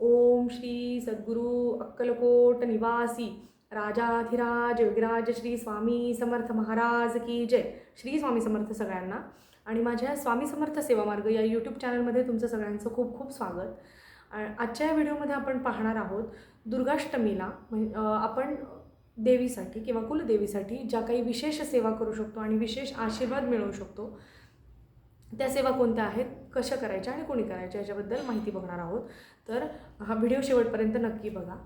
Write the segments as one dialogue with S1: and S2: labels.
S1: ओम श्री सद्गुरू अक्कलकोट निवासी राजाधिराज योगिराज श्री स्वामी समर्थ महाराज की जय. श्री स्वामी समर्थ सगळ्यांना आणि माझ्या स्वामी समर्थ सेवा मार्ग या यूट्यूब चॅनलमध्ये तुमचं सगळ्यांचं खूप खूप स्वागत. आजच्या या व्हिडिओमध्ये आपण पाहणार आहोत दुर्गाष्टमीला आपण देवीसाठी किंवा कुलदेवीसाठी ज्या काही विशेष सेवा करू शकतो आणि विशेष आशीर्वाद मिळवू शकतो त्या सेवा कोणत्या आहेत? कशा करायच्या आणि कोणी करायच्या याच्याबद्दल माहिती बघणार आहोत. तर हा व्हिडिओ शेवटपर्यंत नक्की बघा.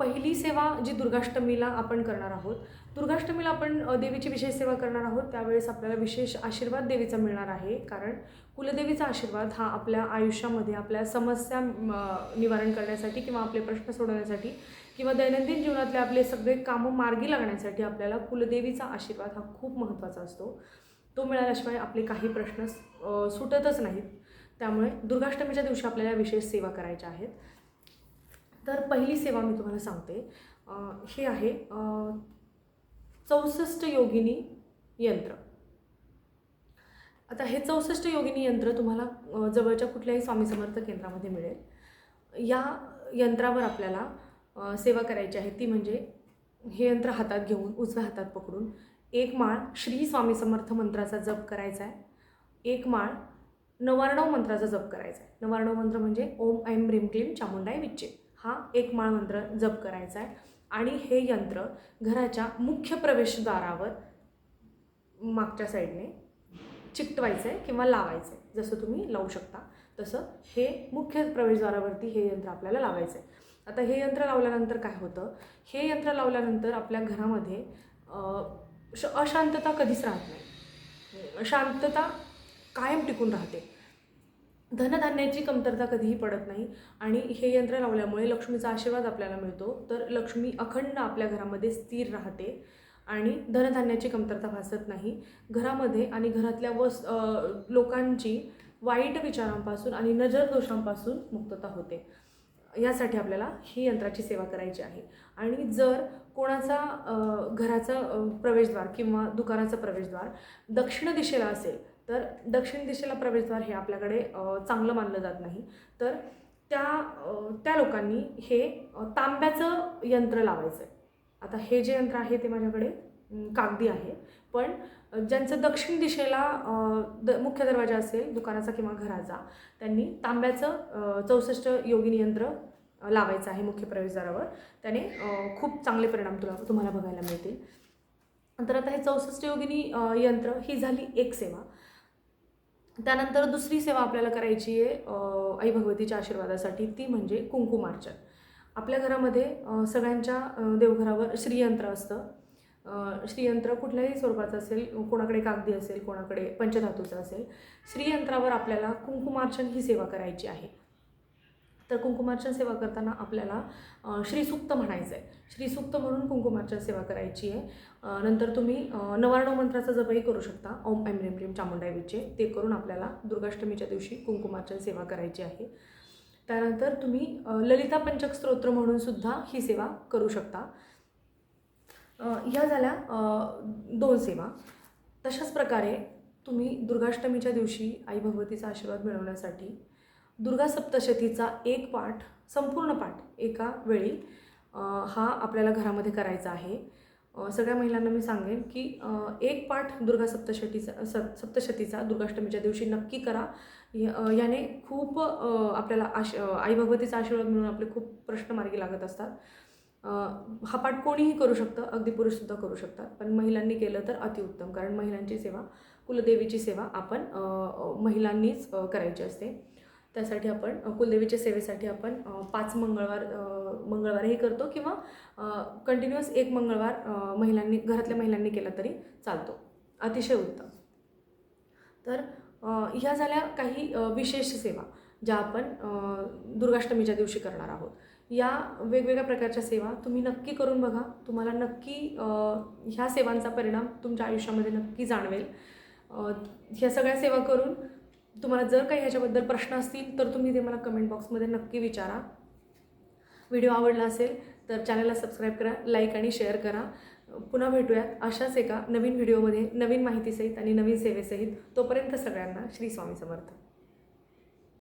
S1: पहिली सेवा जी दुर्गाष्टमीला आपण करणार आहोत दुर्गाष्टमीला आपण देवीची विशेष सेवा करणार आहोत. त्यावेळेस आपल्याला विशेष आशीर्वाद देवीचा मिळणार आहे. कारण कुलदेवीचा आशीर्वाद हा आपल्या आयुष्यामध्ये आपल्या समस्या निवारण करण्यासाठी किंवा आपले प्रश्न सोडवण्यासाठी किंवा दैनंदिन जीवनातले आपले सगळे कामं मार्गी लागण्यासाठी आपल्याला कुलदेवीचा आशीर्वाद हा खूप महत्त्वाचा असतो. तो मिळाल्याशिवाय आपले काही प्रश्न सुटतच नाहीत. त्यामुळे दुर्गाष्टमीच्या दिवशी आपल्याला विशेष सेवा करायच्या आहेत. तर पहिली सेवा मी तुम्हाला सांगते. हे आहे चौसष्ट योगिनी यंत्र. आता हे चौसष्ट योगिनी यंत्र तुम्हाला जवळच्या कुठल्याही स्वामी समर्थ केंद्रामध्ये मिळेल. या यंत्रावर आपल्याला सेवा करायची आहे. ती म्हणजे हे यंत्र हातात घेऊन उजव्या हातात पकडून एक माळ श्री स्वामी समर्थ मंत्राचा जप करायचा आहे. एक माळ नवार्णव मंत्राचा जप करायचा आहे. नवार्णव मंत्र म्हणजे ओम ऐम ह्रीम क्लीम चामुंडाय विच्चे. हा एक माळ मंत्र जप करायचा आहे. आणि हे यंत्र घराच्या मुख्य प्रवेशद्वारावर मागच्या साईडने चिकटवायचं आहे किंवा लावायचं आहे. जसं तुम्ही लावू शकता तसं हे मुख्य प्रवेशद्वारावरती हे यंत्र आपल्याला लावायचं आहे. आता हे यंत्र लावल्यानंतर काय होतं? हे यंत्र लावल्यानंतर आपल्या घरामध्ये श अशांतता कधीच राहत नाही. शांतता कायम टिकून राहते. धनधान्याची कमतरता कधीही पडत नाही आणि हे यंत्र लावल्यामुळे लक्ष्मीचा आशीर्वाद आपल्याला मिळतो. तर लक्ष्मी अखंड आपल्या घरामध्ये स्थिर राहते आणि धनधान्याची कमतरता भासत नाही. घरामध्ये आणि घरातल्या वस लोकांची वाईट विचारांपासून आणि नजर दोषांपासून मुक्तता होते. यासाठी आपल्याला ही यंत्राची सेवा करायची आहे. आणि जर कोणाचा घराचं घराचा प्रवेशद्वार किंवा दुकानाचं प्रवेशद्वार दक्षिण दिशेला असेल तर दक्षिण दिशेला प्रवेशद्वार हे आपल्याकडे चांगलं मानलं जात नाही. तर त्या त्या लोकांनी हे तांब्याचं यंत्र लावायचं आहे आता हे जे यंत्र आहे ते माझ्याकडे कागदी आहे. पण ज्यांचं दक्षिण दिशेला द मुख्य दरवाजा असेल दुकानाचा किंवा घराचा त्यांनी तांब्याचं चौसष्ट योगिनी यंत्र लावायचं आहे मुख्य प्रवेशद्वारावर. त्याने खूप चांगले परिणाम तुला तुम्हाला बघायला मिळतील. नंतर आता हे चौसष्ट योगिनी यंत्र ही झाली एक सेवा. त्यानंतर दुसरी सेवा आपल्याला करायची आहे आई भगवतीच्या आशीर्वादासाठी ती म्हणजे कुंकुमार्चन. आपल्या घरामध्ये सगळ्यांच्या देवघरावर श्रीयंत्र असतं. श्रीयंत्र कुठल्याही स्वरूपाचं असेल कोणाकडे कागदी असेल कोणाकडे पंचधातूचं असेल श्रीयंत्रावर आपल्याला कुंकुमार्चन ही सेवा करायची आहे. तर कुंकुमार्चन सेवा करताना आपल्याला श्रीसुक्त श्रीसूक्त म्हणायचं आहे श्रीसूक्त म्हणून कुंकुमार्चन सेवा करायची आहे. नंतर तुम्ही अ, नवार्णव मंत्राचा जपही करू शकता. ओम ऐम रेम रेम चामुंडाईवीचे ते करून आपल्याला दुर्गाष्टमीच्या दिवशी कुंकुमार्चन सेवा करायची आहे. त्यानंतर तुम्ही ललिता पंचक स्तोत्र म्हणून सुद्धा ही सेवा करू शकता. ह्या झाल्या दोन सेवा तशाच प्रकारे तुम्ही दुर्गाष्टमीच्या दिवशी आई भगवतीचा आशीर्वाद मिळवण्यासाठी दुर्गा सप्तशतीचा एक पाठ संपूर्ण पाठ एका वेळी हा आपल्याला घरामध्ये करायचा आहे. सगळ्या महिलांना मी सांगेन की एक पाठ दुर्गा सप्तशतीचा सप सप्तशतीचा दुर्गाष्टमीच्या दिवशी नक्की करा. याने खूप आपल्याला आश आई भगवतीचा आशीर्वाद मिळून आपले खूप प्रश्न मार्गी लागत असतात. हा पाठ कोणीही करू शकतं अगदी पुरुषसुद्धा करू शकतात. पण महिलांनी केलं तर अतिउत्तम कारण महिलांची सेवा कुलदेवीची सेवा आपण महिलांनीच करायची असते. त्यासाठी आपण कुलदेवीच्या सेवेसाठी आपण पाच मंगळवार मंगळवारही करतो किंवा कंटिन्युअस एक मंगळवार महिलांनी घरातल्या महिलांनी केला तरी चालतो. अतिशय उत्तम. तर ह्या झाल्या काही विशेष सेवा ज्या आपण दुर्गाष्टमीच्या दिवशी करणार आहोत. या वेगवेगळ्या प्रकारच्या सेवा तुम्ही नक्की करून बघा. तुम्हाला नक्की ह्या सेवांचा परिणाम तुमच्या आयुष्यामध्ये नक्की जाणवेल. ह्या सगळ्या सेवा करून तुम्हाला जर काही ह्याच्याबद्दल प्रश्न असतील तर तुम्ही ते मला कमेंट बॉक्समध्ये नक्की विचारा. व्हिडिओ आवडला असेल तर चॅनलला सबस्क्राईब करा लाईक आणि शेअर करा. पुन्हा भेटूयात अशाच एका नवीन व्हिडिओमध्ये नवीन माहितीसहित आणि नवीन सेवेसहित. तोपर्यंत सगळ्यांना श्री स्वामी समर्थ.